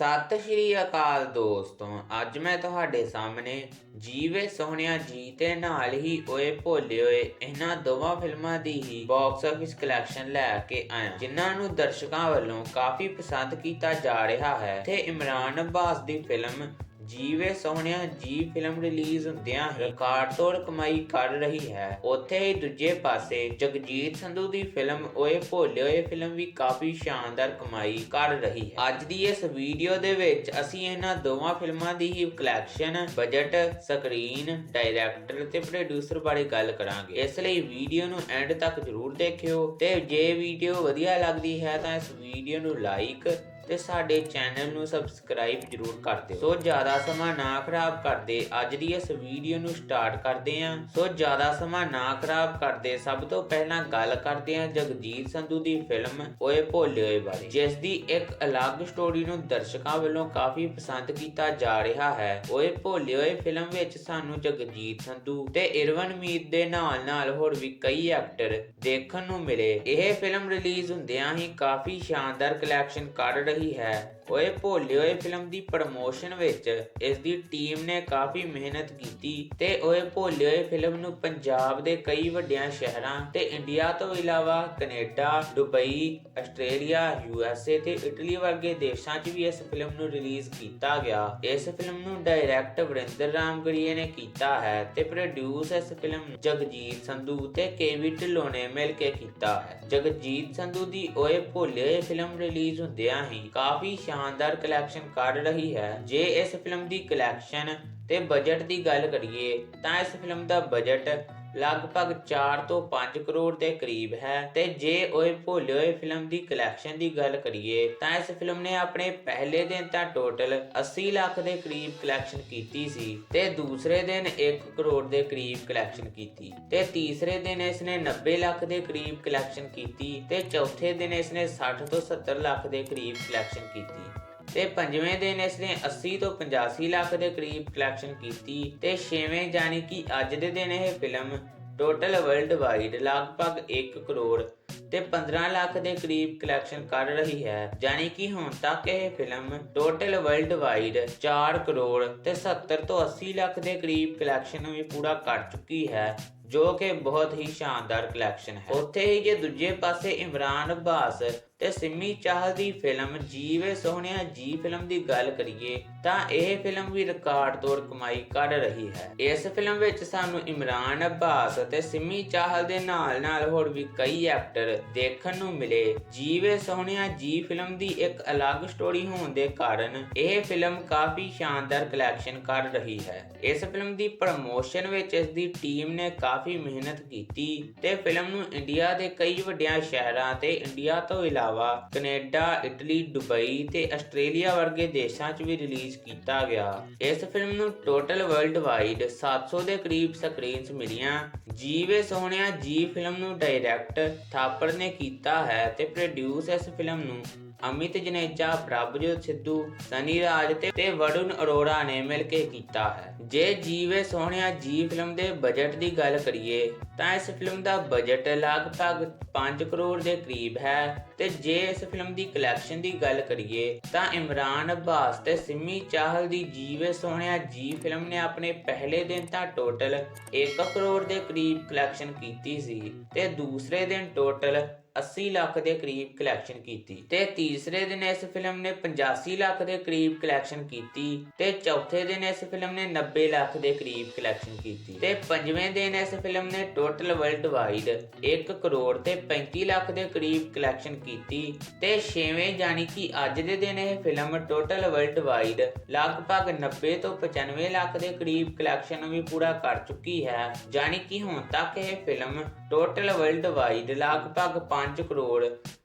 ਸਤਿ ਸ਼੍ਰੀ ਅਕਾਲ ਦੋਸਤੋ, ਅੱਜ ਮੈਂ ਤੁਹਾਡੇ ਸਾਹਮਣੇ ਜੀਵੇ ਸੋਹਣਿਆ ਜੀ ਤੇ ਨਾਲ ਹੀ ਓਏ ਭੋਲੇ ਓਏ ਇਹਨਾਂ ਦੋਵਾਂ ਫਿਲਮਾਂ ਦੀ ਹੀ ਬਾਕਸ ਆਫਿਸ ਕਲੈਕਸ਼ਨ ਲੈ ਕੇ ਆਇਆ। ਜਿਨ੍ਹਾਂ ਨੂੰ ਦਰਸ਼ਕਾਂ ਵੱਲੋਂ ਕਾਫੀ ਪਸੰਦ ਕੀਤਾ ਜਾ ਰਿਹਾ ਹੈ। ਤੇ ਇਮਰਾਨ ਅਬਾਸ ਦੀ ਫਿਲਮ ਜੀਵੇ ਸੋਹਣਿਆ ਜੀ ਫਿਲਮ ਰਿਲੀਜ਼ ਹੁੰਦਿਆਂ ਹੀ ਰਿਕਾਰਡ ਤੋੜ ਕਮਾਈ ਕਰ ਰਹੀ ਹੈ। ਉੱਥੇ ਹੀ ਦੂਜੇ ਪਾਸੇ ਜਗਜੀਤ ਸੰਧੂ ਦੀ ਫਿਲਮ ਓਏ ਭੋਲੇ ਓਏ ਫਿਲਮ ਵੀ ਕਾਫੀ ਸ਼ਾਨਦਾਰ ਕਮਾਈ ਕਰ ਰਹੀ ਹੈ। ਅੱਜ ਦੀ ਇਸ ਵੀਡੀਓ ਦੇ ਵਿੱਚ ਅਸੀਂ ਇਹਨਾਂ ਦੋਵਾਂ ਫਿਲਮਾਂ ਦੀ ਹੀ ਕਲੈਕਸ਼ਨ ਬਜਟ ਸਕਰੀਨ ਡਾਇਰੈਕਟਰ ਤੇ ਪ੍ਰੋਡਿਊਸਰ ਬਾਰੇ ਗੱਲ ਕਰਾਂਗੇ। ਇਸ ਲਈ ਵੀਡੀਓ ਨੂੰ ਐਂਡ ਤੱਕ ਜ਼ਰੂਰ ਦੇਖਿਓ ਤੇ ਜੇ ਵੀਡੀਓ ਵਧੀਆ ਲੱਗਦੀ ਹੈ ਤਾਂ ਇਸ ਵੀਡੀਓ ਨੂੰ ਲਾਈਕ ਤੇ ਸਾਡੇ ਚੈਨਲ ਨੂੰ ਸਬਸਕ੍ਰਾਈਬ ਜਰੂਰ ਕਰ ਦਿਓ। ਸੋ ਜ਼ਿਆਦਾ ਸਮਾਂ ਨਾ ਖਰਾਬ ਕਰਦੇ, ਅੱਜ ਦੀ ਇਸ ਵੀਡੀਓ ਨੂੰ ਸਟਾਰਟ ਕਰਦੇ ਹਾਂ ਸੋ ਜ਼ਿਆਦਾ ਸਮਾਂ ਨਾ ਖਰਾਬ ਕਰਦੇ, ਸਭ ਤੋਂ ਪਹਿਲਾਂ ਗੱਲ ਕਰਦੇ ਹਾਂ ਜਗਜੀਤ ਸੰਧੂ ਦੀ ਫਿਲਮ ਓਏ ਭੋਲੇ ਓਏ ਬਾਰੇ, ਜਿਸ ਦੀ ਇੱਕ ਅਲੱਗ ਸਟੋਰੀ ਨੂੰ ਦਰਸ਼ਕਾਂ ਵੱਲੋਂ ਕਾਫੀ ਪਸੰਦ ਕੀਤਾ ਜਾ ਰਿਹਾ ਹੈ। ਓਏ ਭੋਲੇ ਓਏ ਫਿਲਮ ਵਿੱਚ ਸਾਨੂੰ ਜਗਜੀਤ ਸੰਧੂ ਤੇ ਇਰਵਨ ਮੀਤ ਦੇ ਨਾਲ ਨਾਲ ਹੋਰ ਵੀ ਕਈ ਐਕਟਰ ਦੇਖਣ ਨੂੰ ਮਿਲੇ। ਇਹ ਫਿਲਮ ਰਿਲੀਜ਼ ਹੁੰਦਿਆਂ ਹੀ ਕਾਫੀ ਸ਼ਾਨਦਾਰ ਕਲੈਕਸ਼ਨ ਕਰ ਰਹੀ ਹੈ। ਓਏ ਭੋਲੇ ਓਏ ਫਿਲਮ ਦੀ ਪ੍ਰਮੋਸ਼ਨ ਵਿੱਚ ਇਸ ਦੀ ਟੀਮ ਨੇ ਕਾਫੀ ਮਿਹਨਤ ਕੀਤੀ ਤੇ ਓਏ ਭੋਲੇ ਓਏ ਫਿਲਮ ਨੂੰ ਪੰਜਾਬ ਦੇ ਕਈ ਵੱਡਿਆਂ ਸ਼ਹਿਰਾਂ ਤੇ ਇੰਡੀਆ ਤੋਂ ਇਲਾਵਾ Canada, Dubai, Australia, U S A ਤੇ ਇਟਲੀ ਵਰਗੇ ਦੇਸ਼ਾਂ 'ਚ ਵੀ ਇਸ ਫਿਲਮ ਨੂੰ ਰਿਲੀਜ਼ ਕੀਤਾ ਗਿਆ। ਇਸ ਫਿਲਮ ਨੂੰ ਡਾਇਰੈਕਟ ਵਰਿੰਦਰ ਰਾਮਗੜੀਏ ਨੇ ਕੀਤਾ ਹੈ ਤੇ ਪ੍ਰੋਡਿਊਸ ਇਸ ਫਿਲਮ ਜਗਜੀਤ ਸੰਧੂ ਤੇ ਕੇਵੀ ਢਿੱਲੋਂ ਨੇ ਮਿਲ ਕੇ ਕੀਤਾ ਹੈ। ਜਗਜੀਤ ਸੰਧੂ ਦੀ ਓਏ ਭੋਲੇ ਓਏ ਫਿਲਮ ਰਿਲੀਜ਼ ਹੁੰਦਿਆਂ ਹੀ ਕਾਫੀ ਸ਼ਾਨਦਾਰ ਕਲੈਕਸ਼ਨ ਕਰ ਰਹੀ ਹੈ। ਜੇ ਇਸ ਫਿਲਮ ਦੀ ਕਲੈਕਸ਼ਨ ਤੇ ਬਜਟ ਦੀ ਗੱਲ ਕਰੀਏ, ਤਾਂ ਇਸ ਫਿਲਮ ਦਾ ਬਜਟ ਲਗਭਗ 4 ਤੋਂ 5 ਕਰੋੜ ਦੇ ਕਰੀਬ ਹੈ। ਤੇ ਜੇ ਓਏ ਭੋਲੇ ਓਏ ਫਿਲਮ ਦੀ ਕਲੈਕਸ਼ਨ ਦੀ ਗੱਲ ਕਰੀਏ, ਤਾਂ ਇਸ ਫਿਲਮ ਨੇ ਆਪਣੇ ਪਹਿਲੇ ਦਿਨ ਤਾਂ ਟੋਟਲ 80 ਲੱਖ ਦੇ ਕਰੀਬ ਕਲੈਕਸ਼ਨ ਕੀਤੀ ਸੀ ਤੇ ਦੂਸਰੇ ਦਿਨ 1 ਕਰੋੜ ਦੇ ਕਰੀਬ ਕਲੈਕਸ਼ਨ ਕੀਤੀ ਤੇ ਤੀਸਰੇ ਦਿਨ ਇਸ ਨੇ 90 ਲੱਖ ਦੇ ਕਰੀਬ ਕਲੈਕਸ਼ਨ ਕੀਤੀ ਤੇ ਚੌਥੇ ਦਿਨ ਇਸ ਨੇ 60 ਤੋਂ 70 ਲੱਖ ਦੇ ਕਰੀਬ ਕਲੈਕਸ਼ਨ ਕੀਤੀ। ਤੇ ਪੰਜਵੇਂ ਦਿਨ ਇਸ ਨੇ 80 ਤੋਂ 85 ਲੱਖ ਦੇ ਕਰੀਬ ਕਲੈਕਸ਼ਨ ਕੀਤੀ ਤੇ ਛੇਵੇਂ ਯਾਨੀ ਕਿ ਅੱਜ ਦੇ ਦਿਨ ਇਹ ਫਿਲਮ ਟੋਟਲ ਵਰਲਡ ਵਾਈਡ ਲਗਭਗ 1 ਕਰੋੜ ਤੇ 15 ਲੱਖ ਦੇ ਕਰੀਬ ਕਲੈਕਸ਼ਨ ਕਰ ਰਹੀ ਹੈ। ਜਾਨੀ ਕਿ ਹੁਣ ਤੱਕ ਇਹ film total world wide 4 crore ਤੇ 70 ਤੋਂ 80 ਲੱਖ ਦੇ ਕਰੀਬ ਕਲੈਕਸ਼ਨ ਵੀ ਪੂਰਾ ਕਰ ਚੁੱਕੀ ਹੈ, ਜੋ ਕਿ ਬਹੁਤ ਹੀ ਸ਼ਾਨਦਾਰ ਕਲੈਕਸ਼ਨ ਹੈ। ਉੱਥੇ ਹੀ ਜੇ ਦੂਜੇ ਪਾਸੇ ਇਮਰਾਨ ਅਬਾਸ ਤੇ ਸਿੰਮੀ ਚਾਹਲ ਦੀ ਫਿਲਮ ਜੀਵੇ ਸੋਹਣਿਆ ਜੀ ਫਿਲਮ ਦੀ ਗੱਲ ਕਰੀਏ, ਤਾਂ ਇਹ ਫਿਲਮ ਵੀ ਰਿਕਾਰਡ ਤੋੜ ਕਮਾਈ ਕਰ ਰਹੀ ਹੈ। ਇਸ ਫਿਲਮ ਵਿੱਚ ਸਾਨੂੰ ਇਮਰਾਨ ਅਬਾਸ ਤੇ ਸਿੰਮੀ ਚਾਹਲ ਦੇ ਨਾਲ-ਨਾਲ ਹੋਰ ਵੀ ਕਈ ਐਕਟਰ ਦੇਖਣ ਨੂੰ ਮਿਲੇ। ਜੀਵੇ ਸੋਹਣਿਆ ਜੀ ਫਿਲਮ ਦੀ ਇੱਕ ਅਲੱਗ ਸਟੋਰੀ ਹੋਣ ਦੇ ਕਾਰਨ ਇਹ ਫਿਲਮ ਕਾਫੀ ਸ਼ਾਨਦਾਰ ਕਲੈਕਸ਼ਨ ਕਰ ਰਹੀ ਹੈ। ਇਸ ਫਿਲਮ ਦੀ ਪ੍ਰਮੋਸ਼ਨ ਵਿੱਚ ਇਸ ਦੀ ਟੀਮ ਨੇ ਕਾਫੀ ਮਿਹਨਤ ਕੀਤੀ ਤੇ ਫਿਲਮ ਨੂੰ ਇੰਡੀਆ ਦੇ ਕਈ ਵੱਡਿਆਂ ਸ਼ਹਿਰਾਂ ਤੇ ਇੰਡੀਆ ਤੋਂ ਇਲਾਵਾ ਕੈਨੇਡਾ, ਇਟਲੀ, ਦੁਬਈ ਤੇ ਆਸਟ੍ਰੇਲੀਆ ਵਰਗੇ ਦੇਸ਼ਾਂ 'ਚ ਵੀ ਰਿਲੀਜ਼ ਕੀਤਾ ਗਿਆ। ਇਸ ਫਿਲਮ ਨੂੰ ਟੋਟਲ ਵਰਲਡ ਵਾਈਡ 700 ਦੇ ਕਰੀਬ ਸਕਰੀਨਸ ਮਿਲੀਆਂ। ਜੀਵੇ ਸੋਹਣਿਆ ਜੀ ਫਿਲਮ ਨੂੰ ਡਾਇਰੈਕਟ ਥਾਪੜ ਨੇ ਕੀਤਾ ਹੈ ਤੇ ਪ੍ਰੋਡਿਊਸ ਇਸ ਫਿਲਮ ਨੂੰ ਅਮਿਤ ਜਨੇਜਾ, ਪ੍ਰਭਜੋਤ ਸਿੱਧੂ, ਸਨੀ ਰਾਜ ਤੇ ਵਰੁਣ ਅਰੋੜਾ ਨੇ ਮਿਲ ਕੇ ਕੀਤਾ ਹੈ। ਜੇ ਜੀਵੇ ਸੋਹਣਿਆ ਜੀ ਫਿਲਮ ਦੇ ਬਜਟ ਦੀ ਗੱਲ ਕਰੀਏ, ਤਾਂ ਇਸ ਫਿਲਮ ਦਾ ਬਜਟ ਲਗਭਗ 5 ਕਰੋੜ ਦੇ ਕਰੀਬ ਹੈ। ਤੇ ਜੇ ਇਸ ਫਿਲਮ ਦੀ ਕਲੈਕਸ਼ਨ ਦੀ ਗੱਲ ਕਰੀਏ, ਤਾਂ ਇਮਰਾਨ ਅਬਾਸ ਤੇ ਸਿੰਮੀ ਚਾਹਲ ਦੀ ਜੀਵੇ ਸੋਹਣਿਆ ਜੀ ਫਿਲਮ ਨੇ ਆਪਣੇ ਪਹਿਲੇ ਦਿਨ ਤਾਂ ਟੋਟਲ 1 ਕਰੋੜ ਦੇ ਕਰੀਬ ਕਲੈਕਸ਼ਨ ਕੀਤੀ ਸੀ ਤੇ ਦੂਸਰੇ ਦਿਨ ਟੋਟਲ 80 ਲੱਖ ਦੇ ਕਰੀਬ ਕਲੈਕਸ਼ਨ ਕੀਤੀ ਤੇ ਤੀਸਰੇ ਦਿਨ ਇਸ ਫਿਲਮ ਨੇ 85 ਲੱਖ ਦੇ ਕਰੀਬ ਕਲੈਕਸ਼ਨ ਕੀਤੀ ਤੇ ਚੌਥੇ ਦਿਨ ਇਸ ਫਿਲਮ ਨੇ 90 ਲੱਖ ਦੇ ਕਰੀਬ ਕਲੈਕਸ਼ਨ ਕੀਤੀ ਤੇ ਪੰਜਵੇਂ ਦਿਨ ਇਸ ਫਿਲਮ ਨੇ ਟੋਟਲ ਵਰਲਡ ਵਾਈਡ 1 ਕਰੋੜ ਤੇ 35 ਲੱਖ ਦੇ ਕਰੀਬ ਕਲੈਕਸ਼ਨ ਕੀਤੀ ਤੇ ਛੇਵੇਂ ਯਾਨੀ ਕਿ ਅੱਜ ਦੇ ਦਿਨ ਇਹ ਫਿਲਮ ਟੋਟਲ ਵਰਲਡ ਵਾਈਡ ਲਗਭਗ 90 ਤੋਂ 95 ਲੱਖ ਦੇ ਕਰੀਬ ਕਲੈਕਸ਼ਨ ਵੀ ਪੂਰਾ ਕਰ ਚੁੱਕੀ ਹੈ ਯਾਨੀ ਕਿ ਹੁਣ ਤੱਕ ਇਹ ਫਿਲਮ ਟੋਟਲ ਵਰਲਡ ਵਾਈਡ ਲਗਭਗ 5 ਕਰੋੜ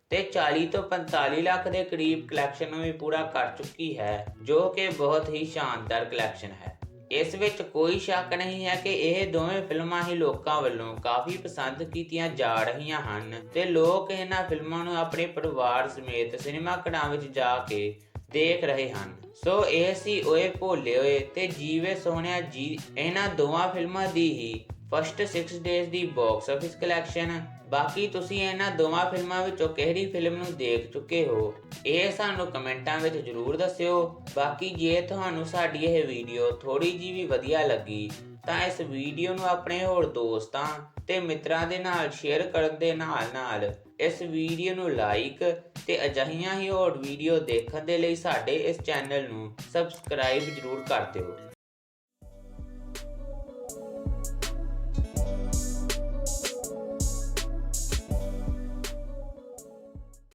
ਤੇ 40 ਤੋਂ 45 ਲੱਖ ਦੇ ਕਰੀਬ ਕਲੈਕਸ਼ਨ ਵੀ ਪੂਰਾ ਕਰ ਚੁੱਕੀ ਹੈ, ਜੋ ਕਿ ਬਹੁਤ ਹੀ ਸ਼ਾਨਦਾਰ ਕਲੈਕਸ਼ਨ ਹੈ। ਇਸ ਵਿੱਚ ਕੋਈ ਸ਼ੱਕ ਨਹੀਂ ਹੈ ਕਿ ਇਹ ਦੋਵੇਂ ਫਿਲਮਾਂ ਹੀ ਲੋਕਾਂ ਵੱਲੋਂ ਕਾਫੀ ਪਸੰਦ ਕੀਤੀਆਂ ਜਾ ਰਹੀਆਂ ਹਨ ਤੇ ਲੋਕ ਇਹਨਾਂ ਫਿਲਮਾਂ ਨੂੰ ਆਪਣੇ ਪਰਿਵਾਰ ਸਮੇਤ ਸਿਨੇਮਾ ਘਰਾਂ ਵਿੱਚ ਜਾ ਕੇ ਦੇਖ ਰਹੇ ਹਨ। ਸੋ ਇਹ ਸੀ ਓਏ ਭੋਲੇ ਓਏ ਤੇ ਜੀਵੇ ਸੋਹਣਿਆ ਜੀ, ਇਹਨਾਂ ਦੋਵਾਂ ਫਿਲਮਾਂ ਦੀ ਹੀ ਫਸਟ 6 ਡੇਜ਼ ਦੀ ਬਾਕਸ ਆਫਿਸ ਕਲੈਕਸ਼ਨ ਬਾਕੀ ਤੁਸੀਂ ਇਹਨਾਂ ਦੋਵਾਂ ਫਿਲਮਾਂ ਵਿੱਚੋਂ ਕਿਹੜੀ ਫਿਲਮ ਨੂੰ ਦੇਖ ਚੁੱਕੇ ਹੋ, ਇਹ ਸਾਨੂੰ ਕਮੈਂਟਾਂ ਵਿੱਚ ਜਰੂਰ ਦੱਸਿਓ। ਬਾਕੀ ਜੇ ਤੁਹਾਨੂੰ ਸਾਡੀ ਇਹ ਵੀਡੀਓ ਥੋੜੀ ਜੀ ਵੀ ਵਧੀਆ ਲੱਗੀ, ਤਾਂ ਇਸ ਵੀਡੀਓ ਨੂੰ ਆਪਣੇ ਹੋਰ ਦੋਸਤਾਂ ਤੇ ਮਿੱਤਰਾਂ ਦੇ ਨਾਲ ਸ਼ੇਅਰ ਕਰਨ ਦੇ ਨਾਲ ਨਾਲ ਇਸ ਵੀਡੀਓ ਨੂੰ ਲਾਈਕ ਤੇ ਅਜਿਹੀਆਂ ਹੀ ਹੋਰ ਵੀਡੀਓ ਦੇਖਣ ਦੇ ਲਈ ਸਾਡੇ ਇਸ ਚੈਨਲ ਨੂੰ ਸਬਸਕ੍ਰਾਈਬ ਜਰੂਰ ਕਰ ਦਿਓ।